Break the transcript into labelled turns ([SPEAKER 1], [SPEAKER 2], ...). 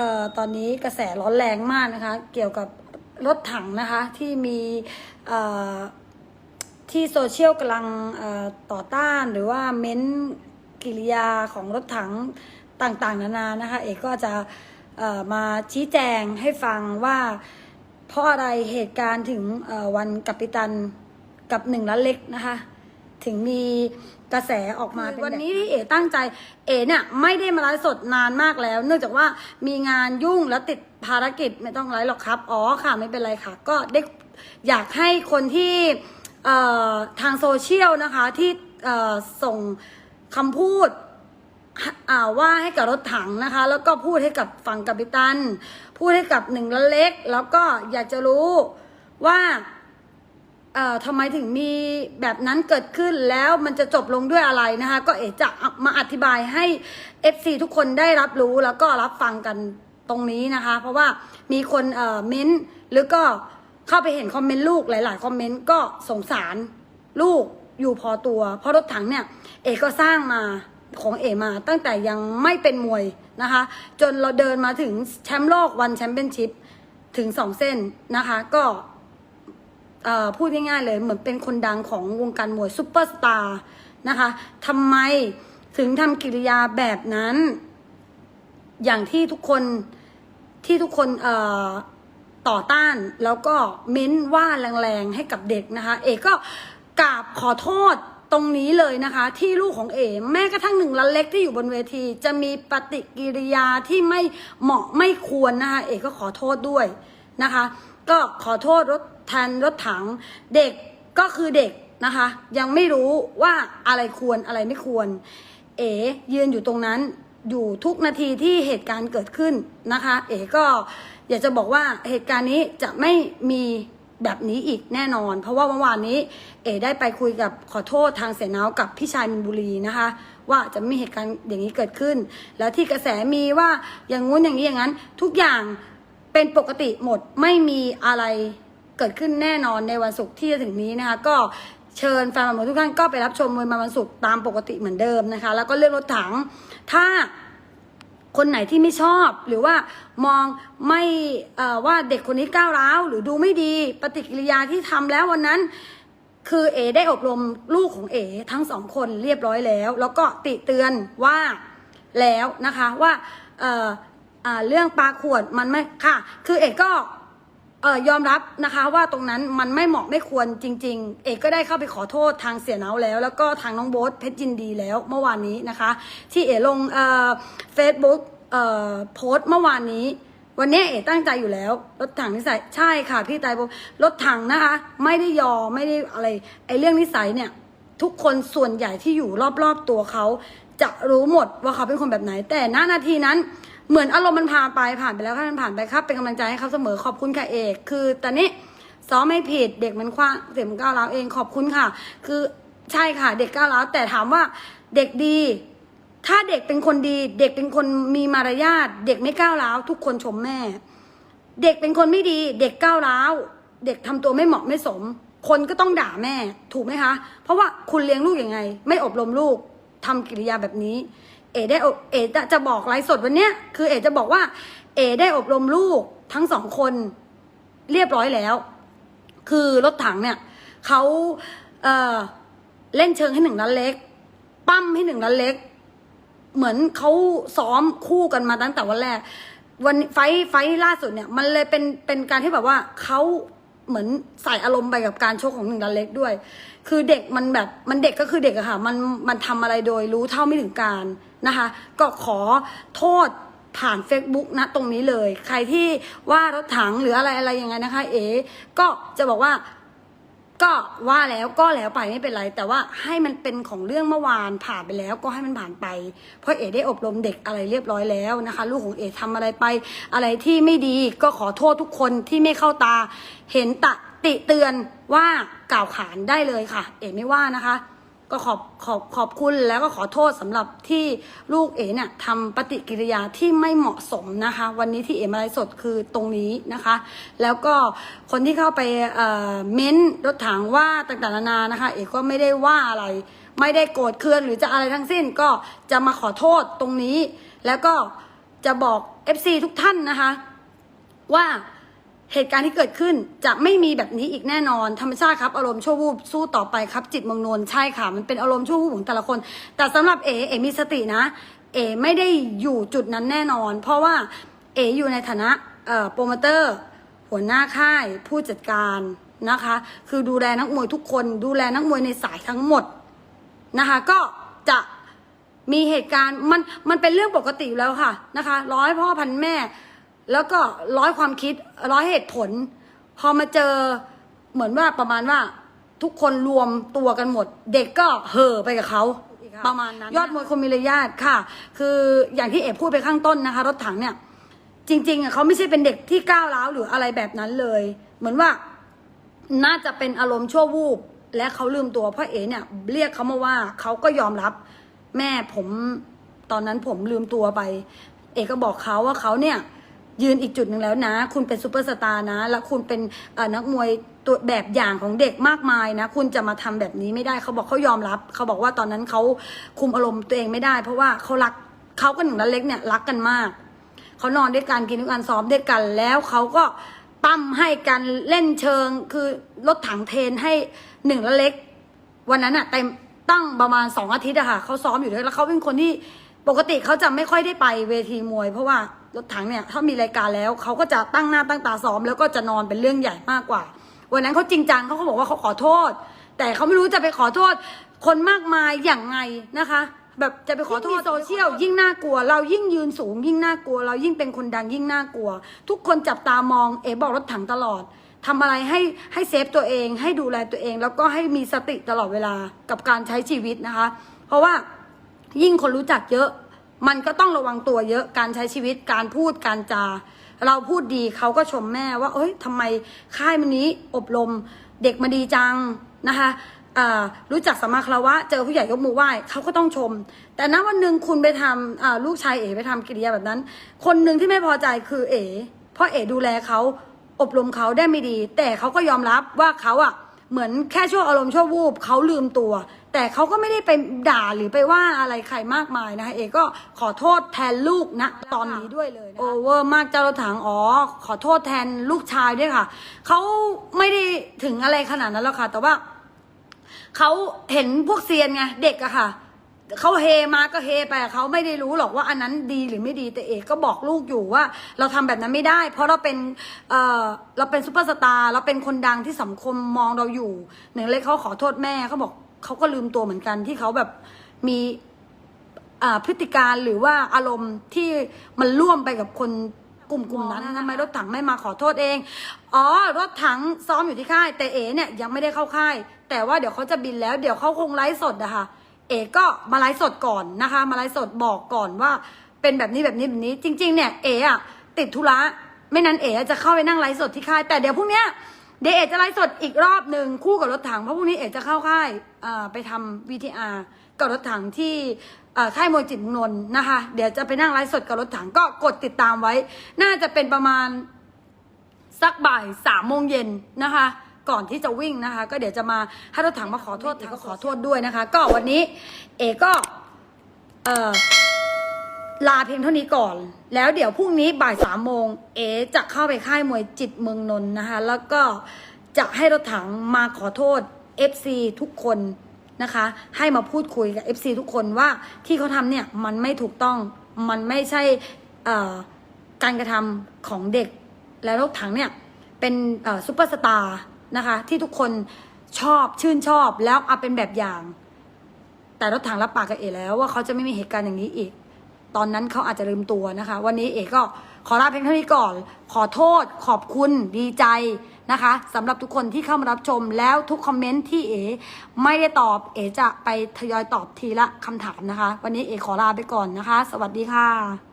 [SPEAKER 1] เอ่อตอนนี้กระแสร้อนแรงมากนะคะ เกี่ยวกับรถถังนะคะที่มีเอ่อที่โซเชียลกำลังเอ่อต่อต้านหรือว่าเม้นกิริยาของรถถังต่างๆ นานานะคะ เอกก็จะเอ่อมาชี้แจงให้ฟังว่าเพราะอะไรเหตุการณ์ถึงวันกัปปิตันกับหนึ่งล้านเล็กนะคะ ถึงมีกระแสออกมาเป็นวันนี้ที่เอ๋ตั้งใจ เอ๋เนี่ยไม่ได้มาไลฟ์สดนานมากแล้ว เนื่องจากว่ามีงานยุ่งแล้วติดภารกิจไม่ต้องไลฟ์หรอกครับ อ๋อค่ะไม่เป็นไรค่ะ ก็ได้อยากให้คนที่เอ่อทางโซเชียลนะคะที่เอ่อส่งคำพูดอ่าว่าให้กับรถถังนะคะ แล้วก็พูดให้กับฝั่งกัปตัน พูดให้กับหนึ่งละเล็ก แล้วก็อยากจะรู้ว่า เอ่อทำไมถึงมีแบบนั้นเกิดขึ้นแล้วมันจะจบลงด้วยอะไรนะคะ ก็เอ๋จะมาอธิบายให้ FC ทุกคนได้รับรู้แล้วก็รับฟังกันตรงนี้นะคะ เพราะว่ามีคนเอ่อเม้นต์หรือก็เข้าไปเห็นคอมเมนต์ลูกหลาย ๆ คอมเมนต์ก็สงสารลูกอยู่พอตัว เพราะรถถังเนี่ย เอกก็สร้างมาของเอมาตั้งแต่ยังไม่เป็นมวยนะคะ จนเราเดินมาถึงแชมป์โลกวันแชมเปี้ยนชิพถึงสองเส้นนะคะ ก็ พูดง่ายๆเลยเหมือนเป็นคนดังของวงการมวยซูเปอร์สตาร์นะคะทำไมถึงทำกิริยาแบบนั้น อย่างที่ทุกคนที่ทุกคนต่อต้านแล้วก็เม้นว่าแรงๆให้กับเด็กนะคะ เอกก็กราบขอโทษตรงนี้เลยนะคะ ที่ลูกของเอแม้กระทั่งหนึ่งละเล็กที่อยู่บนเวที จะมีปฏิกิริยาที่ไม่เหมาะไม่ควรนะคะเอกก็ขอโทษด้วยนะคะ ก็ขอโทษรถ ทนรถถัง เด็กก็คือเด็กนะคะ ยังไม่รู้ว่าอะไรควรอะไรไม่ควร เอ๋ยืนอยู่ตรงนั้นอยู่ทุกนาทีที่เหตุการณ์เกิดขึ้นนะคะ เอ๋ก็อยากจะบอกว่าเหตุการณ์นี้จะไม่มีแบบนี้อีกแน่นอน เพราะว่าเมื่อวานนี้ เอได้ไปคุยกับขอโทษทางเสนาวกับพี่ชายมินบุรีนะคะ ว่าจะไม่มีเหตุการณ์อย่างนี้เกิดขึ้น แล้วที่กระแสมีว่าอย่างงู้นอย่างนี้อย่างนั้น ทุกอย่างเป็นปกติหมดไม่มีอะไร เกิดขึ้นแน่นอนในวันศุกร์ที่จะถึงนี้นะคะ ก็เชิญแฟนบอลทุกท่านก็ไปรับชมมวยมาวันศุกร์ตามปกติเหมือนเดิมนะคะ แล้วก็เรื่องรถถัง ถ้าคนไหนที่ไม่ชอบหรือว่ามองไม่ว่าเด็กคนนี้ก้าวร้าวหรือดูไม่ดีปฏิกิริยาที่ทำแล้ววันนั้น คือเอได้อบรมลูกของเอทั้งสองคนเรียบร้อยแล้ว แล้วก็ติเตือนว่าแล้วนะคะว่าเเรื่องปลาขวดมันไม่ค่ะ คือเอกก็ เอ่อยอมรับนะคะว่าตรงนั้นมันไม่เหมาะไม่ควรจริง ๆ เอกก็ได้เข้าไปขอโทษทางเสียเนาแล้ว แล้วก็ทางน้องโบ๊ทเพชรยินดีแล้วเมื่อวานนี้นะคะ ที่เอลงเฟซบุ๊กเอ่อโพสต์เมื่อวานนี้ วันนี้เอตั้งใจอยู่แล้ว รถถังนิสัยใช่ค่ะพี่ตายบอกรถถังนะคะ ไม่ได้ยอไม่ได้อะไรไอ้เรื่องนิสัยเนี่ยทุกคนส่วนใหญ่ที่อยู่รอบๆตัวเขาจะรู้หมดว่าเขาเป็นคนแบบไหน แต่ณนาทีนั้น เหมือนอารมณ์มันผ่านไปผ่านไปแล้วค่ะมันผ่านไปครับ เป็นกำลังใจให้เขาเสมอขอบคุณค่ะเอก คือตอนนี้ซ้อมไม่ผิดเด็กมันคว้างเสียงก้าวร้าวเองขอบคุณค่ะ คือใช่ค่ะ เด็กก้าวร้าวแต่ถามว่าเด็กดี ถ้าเด็กเป็นคนดี เด็กเป็นคนมีมารยาทเด็กไม่ก้าวร้าวทุกคนชมแม่ เด็กเป็นคนไม่ดี เด็กก้าวร้าวเด็กทำตัวไม่เหมาะไม่สม คนก็ต้องด่าแม่ ถูกไหมคะ เพราะว่าคุณเลี้ยงลูกยังไง ไม่อบรมลูกทำกิริยาแบบนี้ เอได้อบเอจะจะบอกไลฟ์สดวันเนี้ยคือเอจะบอกว่า เอได้อบรมลูกทั้งสองคนเรียบร้อยแล้ว คือรถถังเนี่ยเขาเออเล่นเชิงให้หนึ่งนัดเล็ก ปั้มให้หนึ่งนัดเล็ก เหมือนเขาซ้อมคู่กันมาตั้งแต่วันแรก วันไฟท์ไฟท์ล่าสุดเนี่ย มันเลยเป็นเป็นการที่แบบว่าเขาเหมือนใส่อารมณ์ไปกับการโชกของหนึ่งดันเล็กด้วย คือเด็กมันแบบมันเด็กก็คือเด็กอะค่ะ มันมันทำอะไรโดยรู้เท่าไม่ถึงการ นะคะ ก็ขอโทษผ่าน Facebook นะตรงนี้เลย ใครที่ว่ารถถังหรืออะไรอะไรยังไงนะคะ เอ๋ก็จะบอกว่าก็ว่าแล้วก็แล้วไปไม่เป็นไร แต่ว่าให้มันเป็นของเรื่องเมื่อวานผ่านไปแล้วก็ให้มันผ่านไป เพราะเอได้อบรมเด็กอะไรเรียบร้อยแล้วนะคะ ลูกของเอทำอะไรไป อะไรที่ไม่ดีก็ขอโทษทุกคนที่ไม่เข้าตา เห็นตะติเตือนว่ากล่าวขานได้เลยค่ะ เอไม่ว่านะคะ ก็ขอบขอบขอบคุณแล้วก็ขอโทษสำหรับที่ลูกเอ๋เนี่ยทำปฏิกิริยาที่ไม่เหมาะสมนะคะ วันนี้ที่เอ๋มาไลฟ์สดคือตรงนี้นะคะ แล้วก็คนที่เข้าไปเอ่อเม้นรถถังว่าต่างๆนานานะคะ เอ๋ก็ไม่ได้ว่าอะไร ไม่ได้โกรธเคืองหรือจะอะไรทั้งสิ้นก็จะมาขอโทษตรงนี้ แล้วก็จะบอก FC ทุกท่านนะคะ ว่า เหตุการณ์ที่เกิดขึ้นจะไม่มีแบบนี้อีกแน่นอน ธรรมชาติครับ อารมณ์ชั่ววูบสู้ต่อไปครับ จิตมงนวลใช่ค่ะ มันเป็นอารมณ์ชั่ววูบของแต่ละคน แต่สำหรับเอเอมีสตินะ เอไม่ได้อยู่จุดนั้นแน่นอน เพราะว่าเออยู่ในฐานะโปรโมเตอร์ หัวหน้าค่ายผู้จัดการนะคะ คือดูแลนักมวยทุกคน ดูแลนักมวยในสายทั้งหมดนะคะ ก็จะมีเหตุการณ์มันมันเป็นเรื่องปกติอยู่แล้วค่ะนะคะ ร้อยพ่อพันแม่ แล้วก็ร้อยความคิดร้อยเหตุผล พอมาเจอเหมือนว่าประมาณว่าทุกคนรวมตัวกันหมด เด็กก็เห่อไปกับเขาประมาณนั้นยอดมวยคนมีระยาทค่ะ คืออย่างที่เอ๋พูดไปข้างต้นนะคะ รถถังเนี่ย จริงๆอะเขาไม่ใช่เป็นเด็กที่ก้าวร้าวหรืออะไรแบบนั้นเลย เหมือนว่าน่าจะเป็นอารมณ์ชั่ววูบและเขาลืมตัวเพราะเอ๋เนี่ย เรียกเขามาว่าเขาก็ยอมรับ แม่ผมตอนนั้นผมลืมตัวไป เอกก็บอกเขาว่าเขาเนี่ย ยืนอีกจุดหนึ่งแล้วนะ คุณเป็นซูเปอร์สตาร์นะ แล้วคุณเป็นนักมวยตัวแบบอย่างของเด็กมากมายนะ คุณจะมาทำแบบนี้ไม่ได้เขาบอกเขายอมรับ เขาบอกว่าตอนนั้นเขาคุมอารมณ์ตัวเองไม่ได้ เพราะว่าเขารักเขากับหนึ่งนันเล็กเนี่ยรักกันมากเขานอนด้วยกันกินด้วยกันซ้อมด้วยกันแล้วเขาก็ปั้มให้กันเล่นเชิงคือรถถังเทนให้หนึ่งละเล็ก วันนั้นอะเต็มตั้งประมาณสองอาทิตย์อะค่ะเขาซ้อมอยู่ด้วยแล้วเขาเป็นคนที่ ปกติเขาจะไม่ค่อยได้ไปเวทีมวย เพราะว่ารถถังเนี่ยถ้ามีรายการแล้วเขาก็จะตั้งหน้าตั้งตาซ้อมแล้วก็จะนอนเป็นเรื่องใหญ่มากกว่า วันนั้นเขาจริงจังเขาก็บอกว่าเขาขอโทษ แต่เขาไม่รู้จะไปขอโทษ คนมากมายอย่างไงนะคะ แบบจะไปขอโทษโซเชียลยิ่งน่ากลัว เรายิ่งยืนสูงยิ่งน่ากลัว เรายิ่งเป็นคนดังยิ่งน่ากลัว ทุกคนจับตามองเอ๋บอกรถถังตลอดทำอะไรให้ให้เซฟตัวเอง ให้ดูแลตัวเอง แล้วก็ให้มีสติตลอดเวลากับการใช้ชีวิตนะคะ เพราะว่า ยิ่งคนรู้จักเยอะ มันก็ต้องระวังตัวเยอะการใช้ชีวิตการพูดการจา เราพูดดีเขาก็ชมแม่ว่า เอ้ยทำไมค่ายมันนี้อบรมเด็กมาดีจังนะคะรู้จักสมมาคารวะเจอผู้ใหญ่ยกมือไหว้เขาก็ต้องชม แต่ณวันหนึ่งคุณไปทำลูกชายเอ๋ไปทำกิริยาแบบนั้น คนหนึ่งที่ไม่พอใจคือเอ๋เพราะเอ๋ดูแลเขาอบรมเขาได้ไม่ดี แต่เขาก็ยอมรับว่าเขาอะเหมือนแค่ช่วงอารมณ์ชั่ววูบเขาลืมตัว แต่เขาก็ไม่ได้ไปด่าหรือไปว่าอะไรใครมากมายนะคะเอกก็ขอโทษแทนลูกนะตอนนี้ด้วยเลยโอเวอร์มากเจ้ารถถังอ๋อขอโทษแทนลูกชายด้วยค่ะเขาไม่ได้ถึงอะไรขนาดนั้นแล้วค่ะ แต่ว่าเขาเห็นพวกเซียนไงเด็กอะค่ะเขาเฮมาก็เฮไปเขาไม่ได้รู้หรอกว่าอันนั้นดีหรือไม่ดีแต่เอกก็บอกลูกอยู่ว่า เราทำแบบนั้นไม่ได้ เพราะเราเป็นเออเราเป็นซูเปอร์สตาร์เราเป็นคนดังที่สังคมมองเราอยู่หนึ่งเลยเขาขอโทษแม่เขาบอก เขาก็ลืมตัวเหมือนกันที่เขาแบบมีอ่าพฤติการหรือว่าอารมณ์ที่มันร่วมไปกับคนกลุ่มกลุ่มนั้นทำไมรถถังไม่มาขอโทษเอง อ๋อ รถถังซ้อมอยู่ที่ค่าย แต่เอ๋เนี่ยยังไม่ได้เข้าค่าย แต่ว่าเดี๋ยวเขาจะบินแล้ว เดี๋ยวเขาคงไลฟ์สดอะค่ะ เอ๋ก็มาไลฟ์สดก่อนนะคะ มาไลฟ์สดบอกก่อนว่า เป็นแบบนี้แบบนี้แบบนี้ จริง ๆ เนี่ยเอ๋อะติดธุระ ไม่นั้นเอ๋จะเข้าไปนั่งไลฟ์สดที่ค่าย แต่เดี๋ยวพรุ่งเนี้ย เดยวเอจะไลฟ์สดอีกรอบหนึ่งคู่กับรถถังเพราะพรุ่งนี้เอจะเข้าค่ายอ่าไปทำ VTR กับรถถังที่อ่อค่ายมวยจิตรเมืองนนท์นะคะ เดี๋ยวจะไปนั่งไลฟ์สดกับรถถังก็กดติดตามไว้ น่าจะเป็นประมาณสักบ่ายสามโมงเย็นนะคะ ก่อนที่จะวิ่งนะคะ ก็เดี๋ยวจะมาให้รถถังมาขอโทษเอก็ขอโทษด้วยนะคะ ก็วันนี้ เอก็เอ่อ ลาเพียงเท่านี้ก่อน แล้วเดี๋ยวพรุ่งนี้บ่ายสามโมงเอจะเข้าไปค่ายมวยจิตเมืองนนท์นะคะ แล้วก็จะให้รถถังมาขอโทษ FC ทุกคนนะคะ ให้มาพูดคุยกับ FC ทุกคนว่าที่เขาทำเนี่ยมันไม่ถูกต้องมันไม่ใช่การกระทำของเด็ก แล้วรถถังเนี่ยเป็นเอ่อซูเปอร์สตาร์นะคะที่ทุกคนชอบชื่นชอบแล้วเอาเป็นแบบอย่าง แต่รถถังรับปากกับเอแล้วว่าเขาจะไม่มีเหตุการณ์อย่างนี้อีก ตอนนั้นเขาอาจจะลืมตัวนะคะ วันนี้เอก็ขอลาเพียงเท่านี้ก่อน ขอโทษ ขอบคุณดีใจนะคะสำหรับทุกคนที่เข้ามารับชมแล้วทุกคอมเมนต์ที่เอ ไม่ได้ตอบเอจะไปทยอยตอบทีละคำถามนะคะ วันนี้เอขอลาไปก่อนนะคะ สวัสดีค่ะ